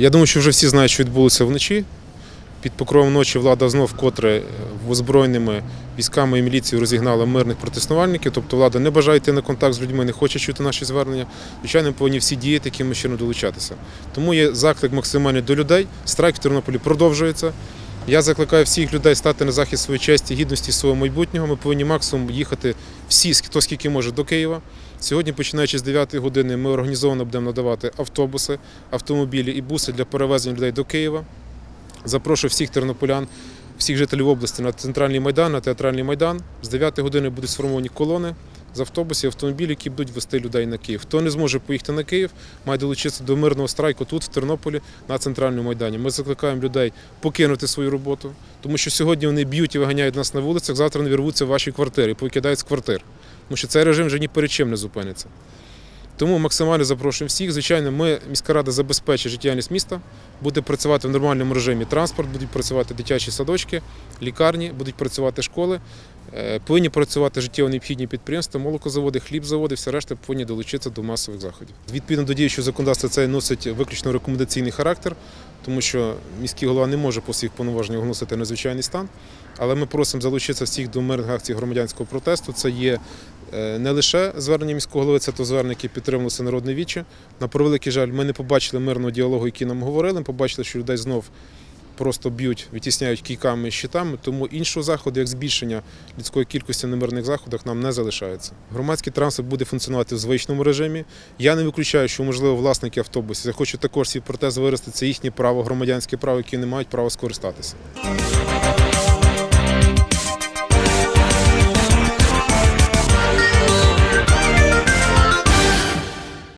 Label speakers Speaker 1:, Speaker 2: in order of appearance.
Speaker 1: Я думаю, що вже всі знають, що відбулося вночі. Під покровом ночі влада знов вкотре е, озброєними військами і міліцією розігнала мирних протестувальників. Тобто влада не бажає йти на контакт з людьми, не хоче чути наші звернення. Звичайно, повинні всі діяти, якимось чином долучатися. Тому є заклик максимальний до людей. Страйк в Тернополі продовжується. Я закликаю всіх людей стати на захист своєї честі, гідності свого майбутнього. Ми повинні максимум їхати всі, хто скільки може, до Києва. Сьогодні, починаючи з 9 години, ми організовано будемо надавати автобуси, автомобілі і буси для перевезення людей до Києва. Запрошую всіх тернополян, всіх жителів області на центральний майдан, на театральний майдан. З 9 години будуть сформовані колони з автобусів, автомобілів, які будуть вести людей на Київ. Хто не зможе поїхати на Київ, має долучитися до мирного страйку тут, в Тернополі, на центральному майдані. Ми закликаємо людей покинути свою роботу, тому що сьогодні вони б'ють і виганяють нас на вулицях, завтра вони вірвуться в ваші квартири, покидають з квартир. Тому що цей режим вже ні перед чим не зупиниться. Тому максимально запрошуємо всіх. Звичайно, ми, міська рада забезпечить життєдіяльність міста, буде працювати в нормальному режимі транспорт, будуть працювати дитячі садочки, лікарні, будуть працювати школи. Е, Повинні працювати життєво необхідні підприємства, молокозаводи, хлібзаводи, все решта повинні долучитися до масових заходів. Відповідно до діючого законодавства, це носить виключно рекомендаційний характер, тому що міський голова не може по своїх повноваженнях оголосити надзвичайний стан. Але ми просимо залучитися всіх до мирних акцій громадянського протесту. Це є не лише звернення міського голови, це то звернення, яке підтримувалося народне віче. На превеликий жаль, ми не побачили мирного діалогу, який нам говорили. Ми побачили, що людей знов просто б'ють, відтісняють кійками і щитами. Тому іншого заходу, як збільшення людської кількості на мирних заходах, нам не залишається. Громадський транспорт буде функціонувати в звичному режимі. Я не виключаю, що можливо власники автобусів захочуть також свій протез вирости. Це їхнє право, громадянське право, яке не мають права скористатися.